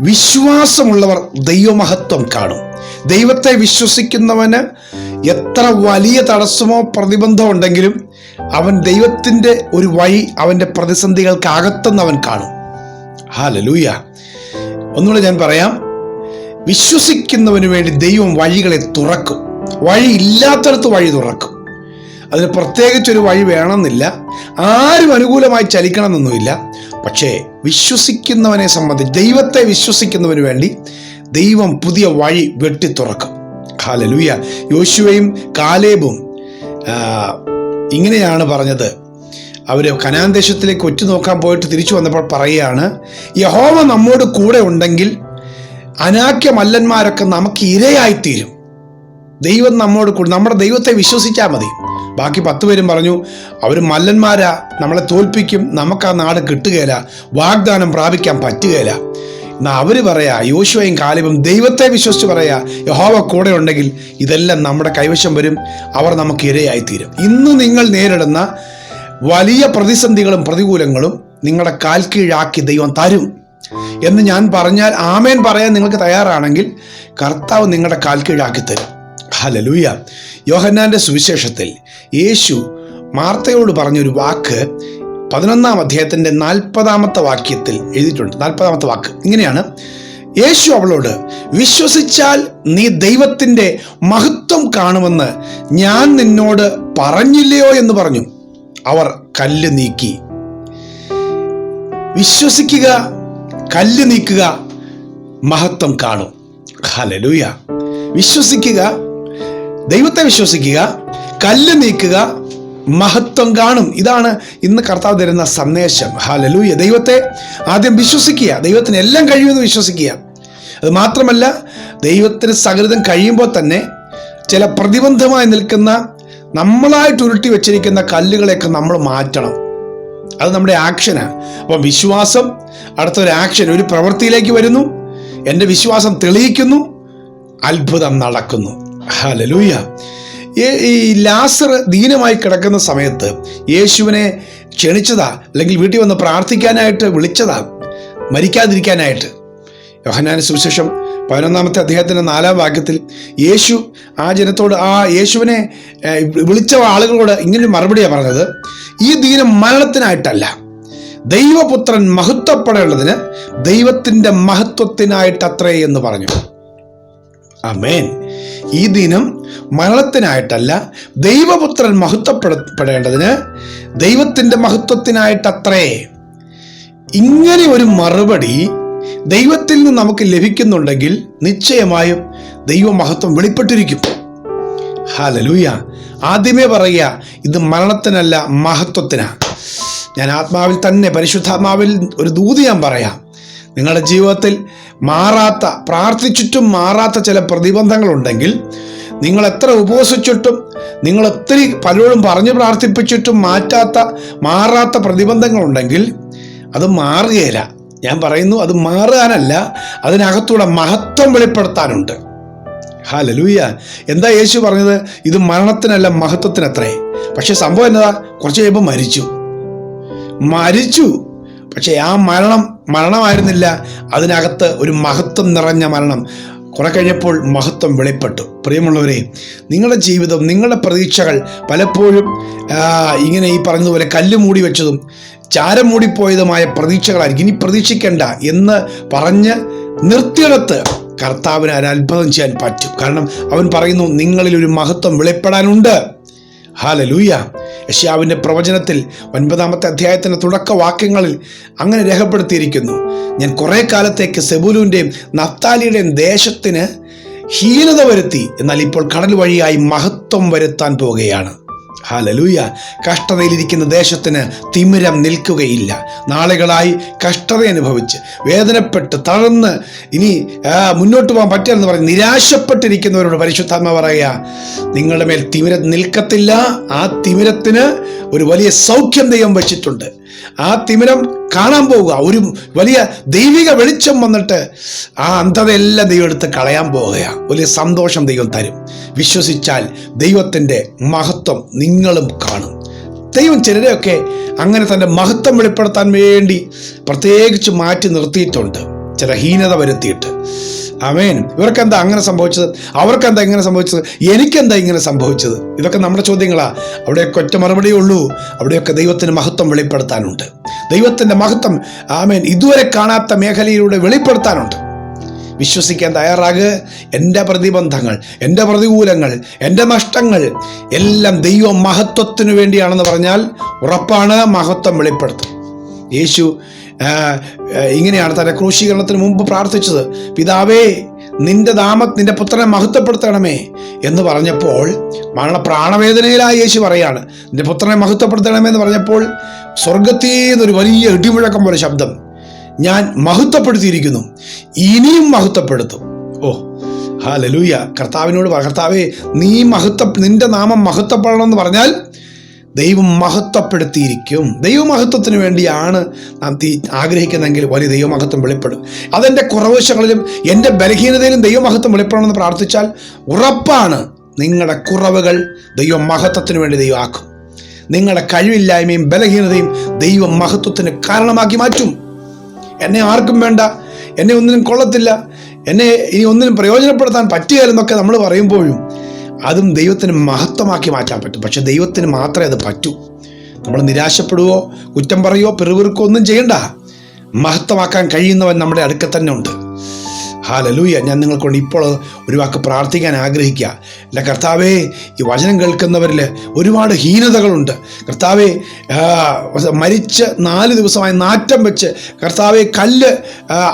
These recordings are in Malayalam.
വിശ്വാസമുള്ളവർ ദൈവമഹത്വം കാണും. ദൈവത്തെ വിശ്വസിക്കുന്നവന് എത്ര വലിയ തടസ്സമോ പ്രതിബന്ധമോ ഉണ്ടെങ്കിലും അവൻ ദൈവത്തിന്റെ ഒരു വഴി അവന്റെ പ്രതിസന്ധികൾക്ക് അകത്തുനിന്ന് അവൻ കാണും. ഹാലലൂയ ഒന്നുകൂടെ ഞാൻ പറയാം. വിശ്വസിക്കുന്നവന് വേണ്ടി ദൈവം വഴികളെ തുറക്കും. വഴി ഇല്ലാത്തടത്ത് വഴി തുറക്കും. അതിന് പ്രത്യേകിച്ചൊരു വഴി വേണമെന്നില്ല. ആരും അനുകൂലമായി ചലിക്കണമെന്നൊന്നുമില്ല. പക്ഷേ വിശ്വസിക്കുന്നവനെ സംബന്ധിച്ച് ദൈവത്തെ വിശ്വസിക്കുന്നവന് വേണ്ടി ദൈവം പുതിയ വഴി വെട്ടി തുറക്കും ഹാലലൂയ യോശുവയും കാലേബും ഇങ്ങനെയാണ് പറഞ്ഞത്. അവർ കനാൻ ദേശത്തിലേക്ക് ഒറ്റ നോക്കാൻ പോയിട്ട് തിരിച്ചു വന്നപ്പോൾ പറയുകയാണ് യഹോവ നമ്മോട് കൂടെ ഉണ്ടെങ്കിൽ അനാക്യ മല്ലന്മാരൊക്കെ നമുക്ക് ഇരയായിത്തീരും. ദൈവം നമ്മോട് കൂടെ നമ്മുടെ ദൈവത്തെ വിശ്വസിച്ചാൽ മതി. ബാക്കി പത്ത് പേരും പറഞ്ഞു അവർ മല്ലന്മാരാ നമ്മളെ തോൽപ്പിക്കും നമുക്ക് ആ നാട് കിട്ടുകയില്ല വാഗ്ദാനം പ്രാപിക്കാൻ പറ്റുകയില്ല. എന്നാൽ അവർ പറയാ യോശുവയും കാലിബും ദൈവത്തെ വിശ്വസിച്ച് പറയാ യഹോവ കൂടെ ഉണ്ടെങ്കിൽ ഇതെല്ലാം നമ്മുടെ കൈവശം വരും അവർ നമുക്ക് ഇരയായിത്തീരും. ഇന്ന് നിങ്ങൾ നേരിടുന്ന വലിയ പ്രതിസന്ധികളും പ്രതികൂലങ്ങളും നിങ്ങളുടെ കാൽ കീഴാക്കി ദൈവം തരും. എന്ന് ഞാൻ പറഞ്ഞാൽ ആമേൻ പറയാൻ നിങ്ങൾക്ക് തയ്യാറാണെങ്കിൽ കർത്താവ് നിങ്ങളുടെ കാൽ കീഴാക്കി തരും. ഹലലൂയ യോഹന്നാന്റെ സുവിശേഷത്തിൽ യേശു മാർത്തയോട് പറഞ്ഞൊരു വാക്ക് പതിനൊന്നാം അധ്യായത്തിന്റെ നാൽപ്പതാമത്തെ വാക്യത്തിൽ എഴുതിയിട്ടുണ്ട്. നാൽപ്പതാമത്തെ വാക്ക്. ഇങ്ങനെയാണ്. യേശു അവളോട് വിശ്വസിച്ചാൽ നീ ദൈവത്തിന്റെ മഹത്വം കാണുമെന്ന് ഞാൻ നിന്നോട് പറഞ്ഞില്ലയോ എന്ന് പറഞ്ഞു. അവർ കല്ല് നീക്കി. വിശ്വസിക്കുക കല്ല് നീക്കുക മഹത്വം കാണും. ഹലലൂയ വിശ്വസിക്കുക ദൈവത്തെ വിശ്വസിക്കുക കല്ല് നീക്കുക മഹത്വം കാണും. ഇതാണ് ഇന്ന് കർത്താവ് തരുന്ന സന്ദേശം. ഹാലലൂയ ദൈവത്തെ ആദ്യം വിശ്വസിക്കുക. ദൈവത്തിന് എല്ലാം കഴിയുമെന്ന് വിശ്വസിക്കുക. അത് മാത്രമല്ല ദൈവത്തിന് സകൃതം കഴിയുമ്പോൾ തന്നെ ചില പ്രതിബന്ധമായി നിൽക്കുന്ന നമ്മളായിട്ട് ഉരുട്ടി വെച്ചിരിക്കുന്ന കല്ലുകളെയൊക്കെ നമ്മൾ മാറ്റണം. അത് നമ്മുടെ ആക്ഷനാണ് അപ്പം വിശ്വാസം അടുത്തൊരു ആക്ഷൻ ഒരു പ്രവൃത്തിയിലേക്ക് വരുന്നു. എന്റെ വിശ്വാസം തെളിയിക്കുന്നു. അത്ഭുതം നടക്കുന്നു. ഹലലൂയ ഈ- ലാസർ ദീനമായി കിടക്കുന്ന സമയത്ത് യേശുവിനെ ക്ഷണിച്ചതാ അല്ലെങ്കിൽ വീട്ടിൽ വന്ന് പ്രാർത്ഥിക്കാനായിട്ട് വിളിച്ചതാ മരിക്കാതിരിക്കാനായിട്ട്. യോഹന്നാൻ സുവിശേഷം പതിനൊന്നാമത്തെ അദ്ദേഹത്തിന്റെ നാലാം വാക്യത്തിൽ യേശു ആ ജനത്തോട് ആ യേശുവിനെ വിളിച്ച ആളുകളോട് ഇങ്ങനെ മറുപടിയാണ് പറഞ്ഞത് ഈ ദീനം മരണത്തിനായിട്ടല്ല ദൈവപുത്രൻ മഹത്വപ്പെടേണ്ടതിന് ദൈവത്തിന്റെ മഹത്വത്തിനായിട്ടത്രേ എന്ന് പറഞ്ഞു. അമേൻ ഈ ദിനം മരണത്തിനായിട്ടല്ല ദൈവപുത്രൻ മഹത്വപ്പെടപ്പെടേണ്ടതിന് ദൈവത്തിന്റെ മഹത്വത്തിനായിട്ടത്രേ. ഇങ്ങനെ ഒരു മറുപടി ദൈവത്തിൽ നിന്ന് നമുക്ക് ലഭിക്കുന്നുണ്ടെങ്കിൽ നിശ്ചയമായും ദൈവമഹത്വം വെളിപ്പെട്ടിരിക്കും. ഹാലലൂയ ആദ്യമേ പറയുക ഇത് മരണത്തിനല്ല മഹത്വത്തിനാണ് ഞാൻ ആത്മാവിൽ തന്നെ പരിശുദ്ധാത്മാവിൽ ഒരു ദൂത് ഞാൻ പറയാം. നിങ്ങളുടെ ജീവിതത്തിൽ മാറാത്ത പ്രാർത്ഥിച്ചിട്ടും മാറാത്ത ചില പ്രതിബന്ധങ്ങളുണ്ടെങ്കിൽ നിങ്ങൾ എത്ര ഉപവസിച്ചിട്ടും നിങ്ങൾ ഒത്തിരി പലരോടും പറഞ്ഞു പ്രാർത്ഥിപ്പിച്ചിട്ടും മാറ്റാത്ത മാറാത്ത പ്രതിബന്ധങ്ങളുണ്ടെങ്കിൽ അത് മാറുകയില്ല. ഞാൻ പറയുന്നു അത് മാറാനല്ല അതിനകത്തൂടെ മഹത്വം വെളിപ്പെടുത്താനുണ്ട്. ഹാലലൂയ എന്താ യേശു പറഞ്ഞത്? ഇത് മരണത്തിനല്ല മഹത്വത്തിനത്രേ. പക്ഷെ സംഭവം എന്നതാ കുറച്ച് കഴിയുമ്പോൾ മരിച്ചു. മരിച്ചു. പക്ഷേ ആ മരണം മരണമായിരുന്നില്ല. അതിനകത്ത് ഒരു മഹത്വം നിറഞ്ഞ മരണം. കുറെ കഴിഞ്ഞപ്പോൾ മഹത്വം വെളിപ്പെട്ടു. പ്രിയമുള്ളവരെ നിങ്ങളുടെ ജീവിതം നിങ്ങളുടെ പ്രതീക്ഷകൾ പലപ്പോഴും ഇങ്ങനെ ഈ പറഞ്ഞതുപോലെ കല്ല് മൂടി വെച്ചതും ചാരം മൂടിപ്പോയതുമായ പ്രതീക്ഷകളായിരിക്കും. ഇനി പ്രതീക്ഷിക്കേണ്ട എന്ന് പറഞ്ഞ് നിർത്തിയിടത്ത് കർത്താവിന് ഒരു അത്ഭുതം ചെയ്യാൻ പറ്റും. കാരണം അവൻ പറയുന്നു നിങ്ങളിൽ ഒരു മഹത്വം വെളിപ്പെടാനുണ്ട്. ഹാലലൂയ യഷ്യാവിന്റെ പ്രവചനത്തിൽ ഒൻപതാമത്തെ അധ്യായത്തിന്റെ തുടക്ക വാക്യങ്ങളിൽ അങ്ങനെ രേഖപ്പെടുത്തിയിരിക്കുന്നു. ഞാൻ കുറേ കാലത്തേക്ക് സെബുലുവിന്റെയും നത്താലിയുടെയും ദേശത്തിന് ഹീനത വരുത്തി എന്നാൽ ഇപ്പോൾ കടൽ വഴിയായി മഹത്വം വരുത്താൻ പോവുകയാണ്. ഹാലലൂയ. കഷ്ടതയിലിരിക്കുന്ന ദേശത്തിന് തിമിരം നിൽക്കുകയില്ല. നാളുകളായി കഷ്ടത അനുഭവിച്ച് വേദനപ്പെട്ട് തളർന്ന് ഇനി മുന്നോട്ട് പോകാൻ പറ്റില്ലെന്ന് പറഞ്ഞ് നിരാശപ്പെട്ടിരിക്കുന്നവരോട് പരിശുദ്ധാത്മ പറയുക നിങ്ങളുടെ മേൽ തിമിരം നിൽക്കത്തില്ല. ആ തിമിരത്തിന് ഒരു വലിയ സൗഖ്യം ദൈവം വെച്ചിട്ടുണ്ട്. ആ തിമിരം കാണാൻ പോവുക ഒരു വലിയ ദൈവിക വെളിച്ചം വന്നിട്ട് ആ അന്ധതയെല്ലാം ദൈവം എടുത്ത് കളയാൻ പോവുകയാണ് വലിയ സന്തോഷം ദൈവം തരും. വിശ്വസിച്ചാൽ ദൈവത്തിന്റെ മഹത്വം നിങ്ങളും കാണും. ദൈവം ചിലരെയൊക്കെ അങ്ങനെ തന്റെ മഹത്വം വെളിപ്പെടുത്താൻ വേണ്ടി പ്രത്യേകിച്ച് മാറ്റി നിർത്തിയിട്ടുണ്ട്. ചില ഹീനത വരുത്തിയിട്ട്. അമേൻ ഇവർക്കെന്താ അങ്ങനെ സംഭവിച്ചത്? അവർക്കെന്താ ഇങ്ങനെ സംഭവിച്ചത്? എനിക്കെന്താ ഇങ്ങനെ സംഭവിച്ചത്? ഇതൊക്കെ നമ്മുടെ ചോദ്യങ്ങളാ. അവിടെയൊക്കെ ഒറ്റ മറുപടിയേ ഉള്ളൂ. അവിടെയൊക്കെ ദൈവത്തിന് മഹത്വം വെളിപ്പെടുത്താനുണ്ട്. ദൈവത്തിന്റെ മഹത്വം ആമേൻ ഇതുവരെ കാണാത്ത മേഖലയിലൂടെ വെളിപ്പെടുത്താനുണ്ട്. വിശ്വസിക്കാൻ തയ്യാറാകുക എന്റെ പ്രതിബന്ധങ്ങൾ എന്റെ പ്രതികൂലങ്ങൾ എന്റെ നഷ്ടങ്ങൾ എല്ലാം ദൈവ മഹത്വത്തിനു വേണ്ടിയാണെന്ന് പറഞ്ഞാൽ ഉറപ്പാണ് മഹത്വം വെളിപ്പെടുത്തും. യേശു ഇങ്ങനെയാണ് തന്റെ ക്രൂശീകരണത്തിന് മുമ്പ് പ്രാർത്ഥിച്ചത്. പിതാവേ നിന്റെ നാമ നിന്റെ പുത്രനെ മഹത്വപ്പെടുത്തണമേ എന്ന് പറഞ്ഞപ്പോൾ മരണ പ്രാണവേദനയിലായി യേശു പറയാണ്. നിന്റെ പുത്രനെ മഹത്വപ്പെടുത്തണമേ എന്ന് പറഞ്ഞപ്പോൾ സ്വർഗത്തിൽ നിന്നൊരു വലിയ ഇടിമുഴക്കം പോലെ ശബ്ദം. ഞാൻ മഹത്വപ്പെടുത്തിയിരിക്കുന്നു. ഇനിയും മഹത്വപ്പെടുത്തും. ഓ ഹാ ലലൂയ കർത്താവിനോട് കർത്താവേ നീ മഹത്വ നിന്റെ നാമം മഹത്വപ്പെടണം എന്ന് പറഞ്ഞാൽ ദൈവം മഹത്വപ്പെടുത്തിയിരിക്കും. ദൈവമഹത്വത്തിന് വേണ്ടിയാണ് നാം തീ ആഗ്രഹിക്കുന്നതെങ്കിൽ വലിയ ദൈവമഹത്വം വെളിപ്പെടും. അതെന്റെ കുറവശങ്ങളിലും എന്റെ ബലഹീനതയിലും ദൈവമഹത്വം വെളിപ്പെടണമെന്ന് പ്രാർത്ഥിച്ചാൽ ഉറപ്പാണ് നിങ്ങളുടെ കുറവുകൾ ദൈവം മഹത്വത്തിന് വേണ്ടി ദൈവമാക്കും നിങ്ങളുടെ കഴിവില്ലായ്മയും ബലഹീനതയും ദൈവം മഹത്വത്തിന് കാരണമാക്കി മാറ്റും. എന്നെ ആർക്കും വേണ്ട എന്നെ ഒന്നിനും കൊള്ളത്തില്ല എന്നെ ഇനി ഒന്നിനും പ്രയോജനപ്പെടുത്താൻ പറ്റുകയില്ലെന്നൊക്കെ നമ്മൾ പറയുമ്പോഴും അതും ദൈവത്തിന് മഹത്വമാക്കി മാറ്റാൻ പറ്റും. പക്ഷെ ദൈവത്തിന് മാത്രമേ അത് പറ്റൂ. നമ്മൾ നിരാശപ്പെടുവോ കുറ്റം പറയുവോ പിറുവിറുക്കോ ഒന്നും ചെയ്യണ്ട. മഹത്വമാക്കാൻ കഴിയുന്നവൻ നമ്മുടെ അടുക്ക തന്നെ ഉണ്ട്. ഹാലലൂയ ഞാൻ നിങ്ങൾക്കൊണ്ട് ഇപ്പോൾ ഒരു വാക്ക് പ്രാർത്ഥിക്കാൻ ആഗ്രഹിക്കുക. എന്റെ കർത്താവേ ഈ വചനം കേൾക്കുന്നവരിൽ ഒരുപാട് ഹീനതകളുണ്ട്. കർത്താവെ മരിച്ച് നാല് ദിവസമായി നാറ്റം വെച്ച് കർത്താവെ കല്ല്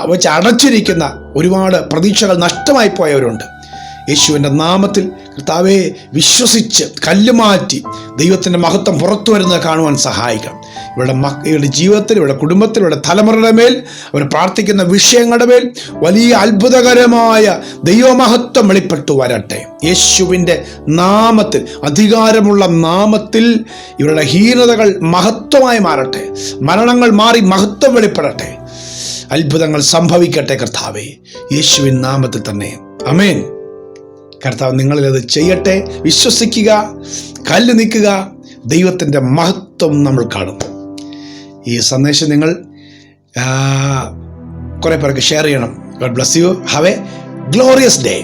വെച്ച് അടച്ചിരിക്കുന്ന ഒരുപാട് പ്രതീക്ഷകൾ നഷ്ടമായി പോയവരുണ്ട്. യേശുവിന്റെ നാമത്തിൽ കർത്താവെ വിശ്വസിച്ച് കല്ലുമാറ്റി ദൈവത്തിന്റെ മഹത്വം പുറത്തു വരുന്നത് കാണുവാൻ സഹായിക്കണം. ഇവരുടെ മക്ക ഇവരുടെ ജീവിതത്തിൽ ഇവരുടെ കുടുംബത്തിൽ ഇവരുടെ തലമുറയുടെ മേൽ അവർ പ്രാർത്ഥിക്കുന്ന വിഷയങ്ങളുടെ മേൽ വലിയ അത്ഭുതകരമായ ദൈവമഹത്വം വെളിപ്പെട്ടു വരട്ടെ. യേശുവിന്റെ നാമത്തിൽ അധികാരമുള്ള നാമത്തിൽ ഇവരുടെ ഹീനതകൾ മഹത്വമായി മാറട്ടെ. മരണങ്ങൾ മാറി മഹത്വം വെളിപ്പെടട്ടെ. അത്ഭുതങ്ങൾ സംഭവിക്കട്ടെ കർത്താവേ. യേശുവിൻ നാമത്തിൽ തന്നെ. അമേൻ കർത്താവ് നിങ്ങളിലത് ചെയ്യട്ടെ. വിശ്വസിക്കുക കല്ല് നീക്കുക. ദൈവത്തിന്റെ മഹത്വം നമ്മൾ കാണും ഈ സന്ദേശം നിങ്ങൾ കുറേ പേർക്ക് ഷെയർ ചെയ്യണം. God bless you have a glorious day